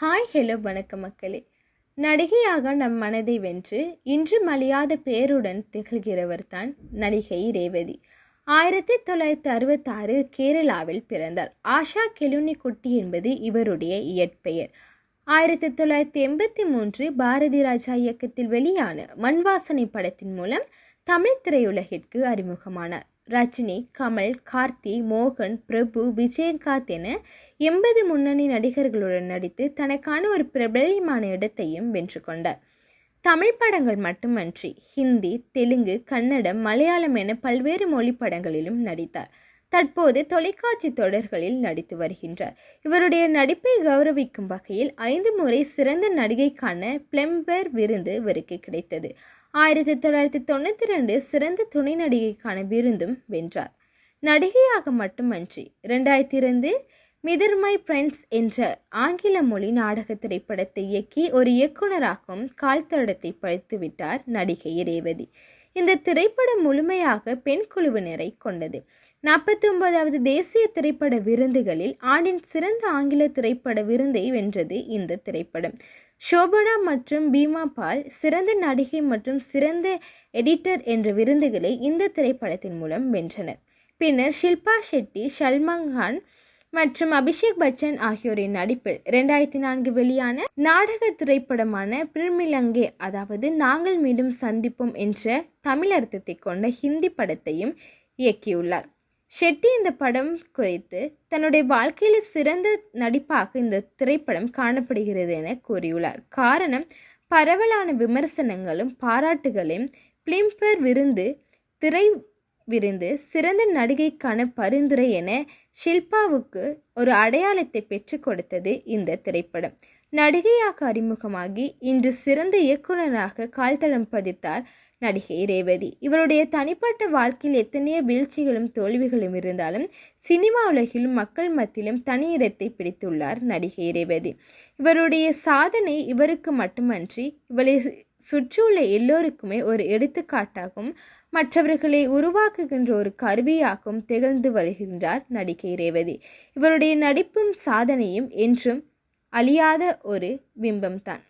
Hi hello வணக்க மக்களே. நடிகையாக நம் மனதை வென்று இன்று மலியாத பேருடன் திகழ்கிறவர் தான் நடிகை ரேவதி. ஆயிரத்தி தொள்ளாயிரத்தி அறுபத்தாறு கேரளாவில் பிறந்தார். ஆஷா கெலுனி குட்டி என்பது இவருடைய இயற்பெயர். ஆயிரத்தி தொள்ளாயிரத்தி எண்பத்தி மூன்று பாரதி ராஜா இயக்கத்தில் வெளியான மண்வாசனை படத்தின் மூலம் தமிழ் திரையுலகிற்கு அறிமுகமானார். ரஜினி கமல் கார்த்தி மோகன் பிரபு விஜயகாந்த் என எண்பது முன்னணி நடிகர்களுடன் நடித்து தனக்கான ஒரு பிரபல்யமான இடத்தையும் வென்று கொண்டார். தமிழ் படங்கள் மட்டுமன்றி ஹிந்தி தெலுங்கு கன்னடம் மலையாளம் என பல்வேறு மொழி படங்களிலும் நடித்தார். தற்போது தொலைக்காட்சி தொடர்களில் நடித்து வருகின்றார். இவருடைய நடிப்பை கௌரவிக்கும் வகையில் ஐந்து முறை சிறந்த நடிகைக்கான பிளம்பர் விருது இவருக்கு கிடைத்தது. ஆயிரத்தி தொள்ளாயிரத்தி தொண்ணூற்றி ரெண்டு சிறந்த துணை நடிகைக்கான விருந்தும் வென்றார். நடிகையாக மட்டுமன்றி ரெண்டாயிரத்தி இரண்டு மிதர் மை ஃப்ரெண்ட்ஸ் என்ற ஆங்கில மொழி நாடக திரைப்படத்தை இயக்கி ஒரு இயக்குனராகவும் கால் தடத்தை பழித்துவிட்டார் நடிகை ரேவதி. இந்த திரைப்படம் முழுமையாக பெண் குழுவினரை கொண்டது. நாற்பத்தி ஒன்பதாவது தேசிய திரைப்பட விருந்துகளில் ஆண்டின் சிறந்த ஆங்கில திரைப்பட விருந்தை வென்றது இந்த திரைப்படம். ஷோபனா மற்றும் பீமா பால் சிறந்த நடிகை மற்றும் சிறந்த எடிட்டர் என்ற விருந்துகளை இந்த திரைப்படத்தின் மூலம் வென்றனர். பின்னர் ஷில்பா ஷெட்டி சல்மான் கான் மற்றும் அபிஷேக் பச்சன் ஆகியோரின் நடிப்பில் இரண்டாயிரத்தி நான்கு வெளியான நாடக திரைப்படமான பிரிமிலங்கே அதாவது நாங்கள் மீண்டும் சந்திப்போம் என்ற தமிழ் அர்த்தத்தை கொண்ட ஹிந்தி படத்தையும் இயக்கியுள்ளார். ஷெட்டி இந்த படம் குறித்து தன்னுடைய வாழ்க்கையில் சிறந்த நடிப்பாக இந்த திரைப்படம் காணப்படுகிறது என கூறியுள்ளார். காரணம் பரவலான விமர்சனங்களும் பாராட்டுகளையும் பிலிம்பர் விருந்து திரை விருந்து சிறந்த நடிகைக்கான பரிந்துரை என ஷில்பாவுக்கு ஒரு அடையாளத்தை பெற்றுக் கொடுத்தது இந்த திரைப்படம். நடிகையாக அறிமுகமாகி இன்று சிறந்த இயக்குநராக கால்தடம் பதித்தார் நடிகை ரேவதி. இவருடைய தனிப்பட்ட வாழ்க்கையில் எத்தனையோ வீழ்ச்சிகளும் தோல்விகளும் இருந்தாலும் சினிமா உலகிலும் மக்கள் மத்தியிலும் தனி இடத்தை பிடித்துள்ளார் நடிகை ரேவதி. இவருடைய சாதனை இவருக்கு மட்டுமன்றி இவளை சுற்றியுள்ள எல்லோருக்குமே ஒரு எடுத்துக்காட்டாகும். மற்றவர்களை உருவாக்குகின்ற ஒரு கருவியாகவும் திகழ்ந்து வருகின்றார் நடிகை ரேவதி. இவருடைய நடிப்பும் சாதனையும் என்றும் அழியாத ஒரு பிம்பம்தான்.